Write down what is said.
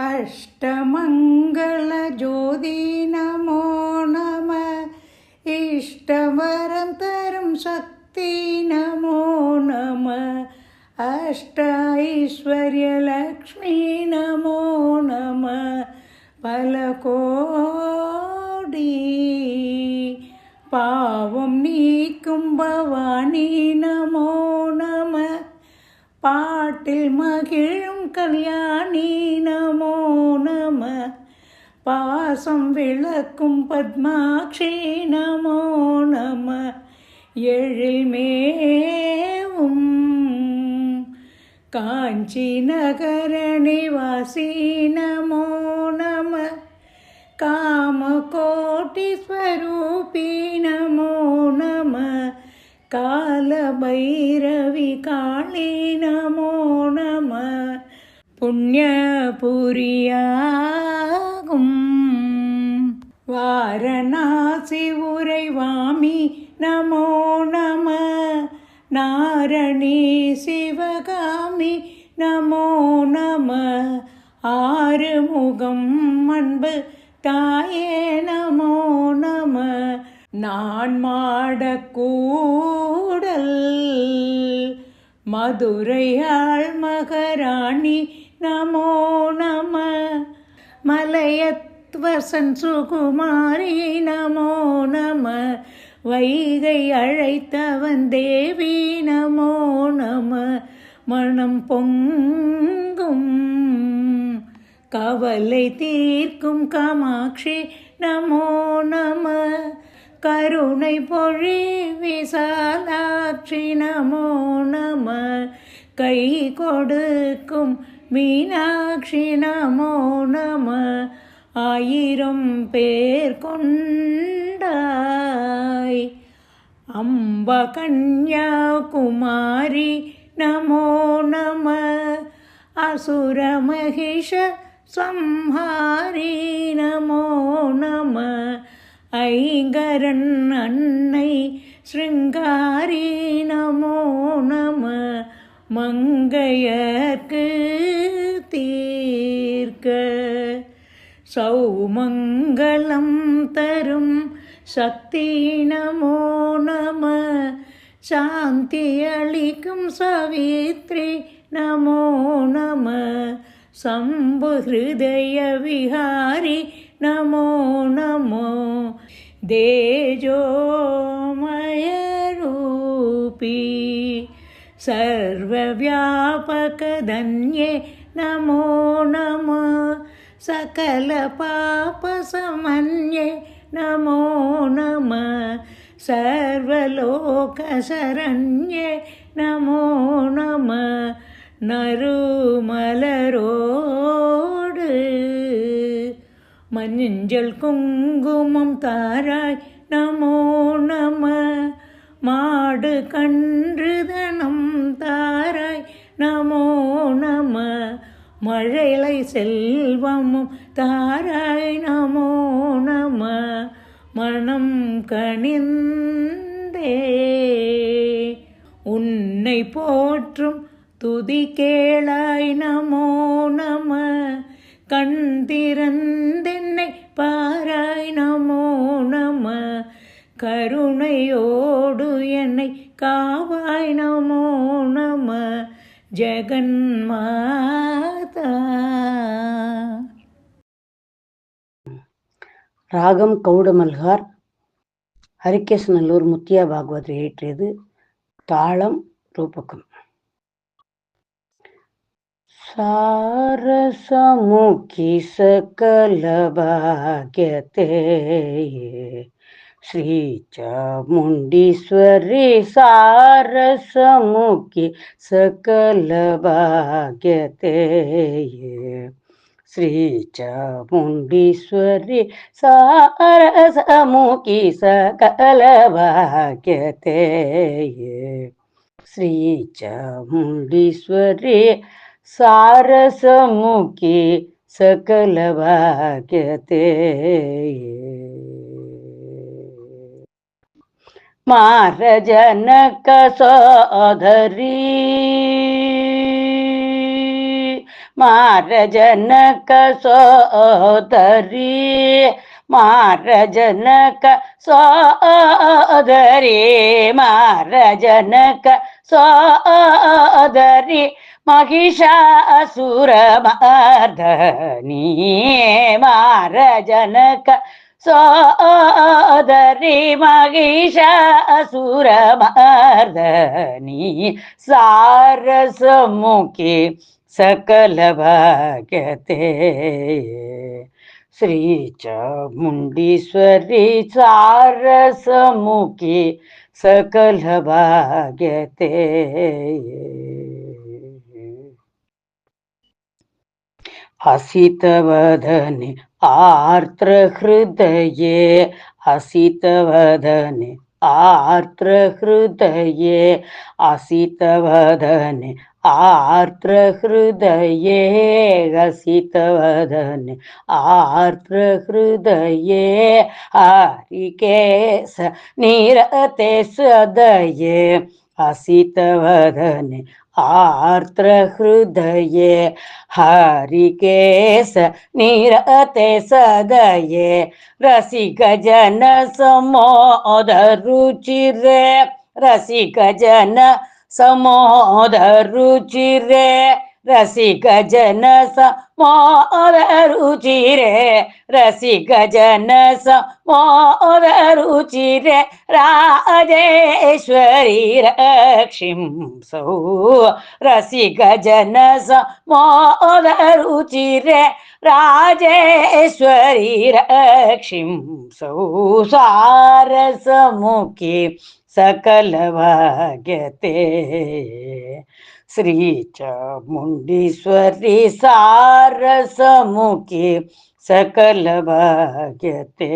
അഷ്ടമംഗള ജ്യോതി നമോ നമ. ഇഷ്ടവരം തരും ശക്തി നമോ നമ. അഷ്ടൈശ്വര്യലക്ഷ്മി നമോ നമ. പലകോടി പാവം നീക്കും ഭവാനീന பாட்டில் மகிழும் கல்யாணி நமோ நம. பாசம் விளக்கும் பத்மாட்சி நமோ நம. எழில் மேவும். காஞ்சி நகர நிவாசி நமோ நம. காம கோட்டி ஸ்வரூபி நமோ நம. காலபைரவி காளி நமோ. நம புண்ணியபுரியாகும். வாரணாசி உரைவாமி நமோ நம. நாரணி சிவகாமி நமோ நம. ஆறுமுகம் அன்பு தாயே நமோ நம நான் மாடக்கூடல் மதுரையாள் மகராணி நமோ நம. மலையத்வசன் சுகுமாரி நமோ நம. வைகை அழைத்தவன் தேவி நமோ நம. மனம் பொங்கும் கவலை தீர்க்கும் காமாட்சி நமோ நம. கருணை பொழி விசாலாட்சி நமோ. நம கை கொடுக்கும் மீனாட்சி நமோ. நம ஆயிரம் பேர் கொண்டாய். அம்ப கன்யாகுமாரி நமோ நம. அசுர மகிஷ சம்ஹாரி நமோ நம. ஐங்கரன் அன்னை ஸ்ருங்காரி நமோ நம. மங்கையர்க்கு தீர்க்க. சௌமங்கலம் தரும் சக்தி நமோ நம. சாந்தி அளிக்கும் சவித்ரி நமோ நம. சம்பு ஹிருதய விஹாரி नमो नमो। देजोमयरूपी सर्वव्यापकधन्ये नमो नमः। सकलपापसमन्ये नमो नमः। सर्वलोकशरण्ये नमो नमः। नरुमलरोड மஞ்சள் குங்குமம் தாராய் நமோ நம. மாடு கன்றுதனம் தாராய் நமோ நம. மழைலை செல்வமும் தாராய் நமோ நம. மனம் கணிந்தே உன்னை போற்றும் துதி கேளாய் நமோ நம. கண் திறந்த கருணையோடு என்னை காவாய் நமோ நம ஜெகன்மாதா. ராகம் கௌடமல்கார் ஹரிகேஷ்நல்லூர் முத்தியா பாகவதர் இயற்றியது தாளம் ரூபகம். சாரசமுகி சகல பாக்யத்தே శ్రీ చాముండీశ్వరి సారసముఖి సకల భాగ్యతే శ్రీ చాముండీశ్వరి ये సకల భాగ్యతే శ్రీ చాముండీశ్వరి సారసముఖి సకల భాగ్యతే ಮಾರಜನಕ ಸೋದರಿ ಮಾರಜನಕ ಸೋದರಿ ಮಾರಜನಕ ಸೋದರಿ ಮಹಿಷಾಸುರ ಮರ್ದನಿ ಮಾರಜನಕ ಸೋದರಿ ಮಹಿಷಾಸುರ ಮರ್ದನಿ ಸಾರಸಮುಖಿ ಸಕಲ ಭಾಗ್ಯತೆ ಶ್ರೀ ಚಾಮುಂಡೀಶ್ವರಿ ಸಾರಸಮುಖಿ ಸಕಲ ಭಾಗ್ಯತೆ असितवदने आर्द्रहृदये असितवदने आर्द्रहृदये असितवदने आर्द्रहृदये असितवदने आर्द्रहृदये हरिकेश निरते सदये असितवदने आर्द्रहृदये हरिकेश निरते सदये रसिकजन समोदरुचिरे रुचि रे రసిక జన సమోరుచిరే రసిక జన సమోరుచిరే రాజేశ్వరి రక్షింసౌ రసిక జన సమోరుచిరే రాజేశ్వరి రక్షింసౌ సారసముఖి सकलभाग्यते श्रीचामुण्डीश्वरी सारसमुखी सकलभाग्यते